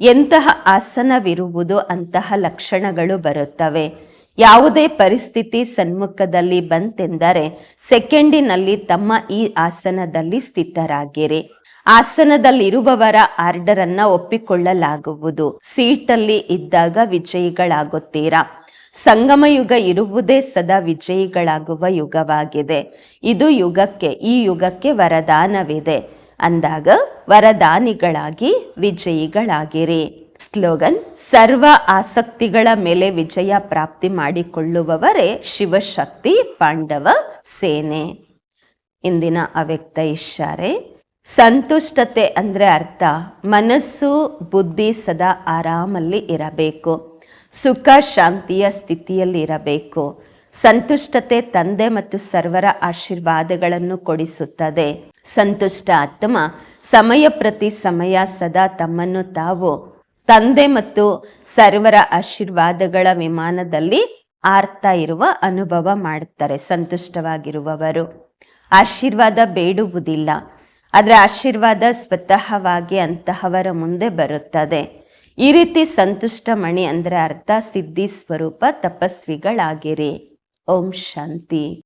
ಎಂತಹ ಆಸನವಿರುವುದು ಅಂತಹ ಲಕ್ಷಣಗಳು ಬರುತ್ತವೆ. ಯಾವುದೇ ಪರಿಸ್ಥಿತಿ ಸನ್ಮುಖದಲ್ಲಿ ಬಂತೆಂದರೆ ಸೆಕೆಂಡಿನಲ್ಲಿ ತಮ್ಮ ಈ ಆಸನದಲ್ಲಿ ಸ್ಥಿತರಾಗಿರಿ. ಆಸನದಲ್ಲಿರುವವರ ಆರ್ಡರ್ ಅನ್ನ ಒಪ್ಪಿಕೊಳ್ಳಲಾಗುವುದು. ಸೀಟಲ್ಲಿ ಇದ್ದಾಗ ವಿಜಯಿಗಳಾಗುತ್ತೀರಾ? ಸಂಗಮಯುಗ ಇರುವುದೇ ಸದಾ ವಿಜಯಿಗಳಾಗುವ ಯುಗವಾಗಿದೆ. ಇದು ಯುಗಕ್ಕೆ, ಈ ಯುಗಕ್ಕೆ ವರದಾನವಿದೆ. ಅಂದಾಗ ವರದಾನಿಗಳಾಗಿ ವಿಜಯಿಗಳಾಗಿರಿ. ಸ್ಲೋಗನ್, ಸರ್ವ ಆಸಕ್ತಿಗಳ ಮೇಲೆ ವಿಜಯ ಪ್ರಾಪ್ತಿ ಮಾಡಿಕೊಳ್ಳುವವರೇ ಶಿವಶಕ್ತಿ ಪಾಂಡವ ಸೇನೆ. ಇಂದಿನ ಅವ್ಯಕ್ತ ಇಶಾರೆ ಸಂತುಷ್ಟತೆ ಅಂದ್ರೆ ಅರ್ಥ, ಮನಸ್ಸು, ಬುದ್ಧಿ ಸದಾ ಆರಾಮಲ್ಲಿ ಇರಬೇಕು, ಸುಖ ಶಾಂತಿಯ ಸ್ಥಿತಿಯಲ್ಲಿ ಇರಬೇಕು, ಸಂತುಷ್ಟತೆ ತಂದೆ ಮತ್ತು ಸರ್ವರ ಆಶೀರ್ವಾದಗಳನ್ನು ಕೊಡಿಸುತ್ತದೆ. ಸಂತುಷ್ಟ ಆತ್ಮ, ಸಮಯ ಪ್ರತಿ ಸಮಯ ಸದಾ ತಮ್ಮನ್ನು ತಾವು ತಂದೆ ಮತ್ತು ಸರ್ವರ ಆಶೀರ್ವಾದಗಳ ವಿಮಾನದಲ್ಲಿ ಆರ್ತಾ ಇರುವ ಅನುಭವ ಮಾಡುತ್ತಾರೆ, ಸಂತುಷ್ಟವಾಗಿರುವವರು. ಆಶೀರ್ವಾದ ಬೇಡುವುದಿಲ್ಲ. ಆದರೆ ಆಶೀರ್ವಾದ ಸ್ವತಃವಾಗಿ ಅಂತಹವರ ಮುಂದೆ ಬರುತ್ತದೆ. ಈ ರೀತಿ ಸಂತುಷ್ಟ ಮಣಿ ಅಂದರೆ ಅರ್ಥ, ಸಿದ್ಧಿ ಸ್ವರೂಪ, ತಪಸ್ವಿಗಳಾಗಿರಿ. ಓಂ ಶಾಂತಿ.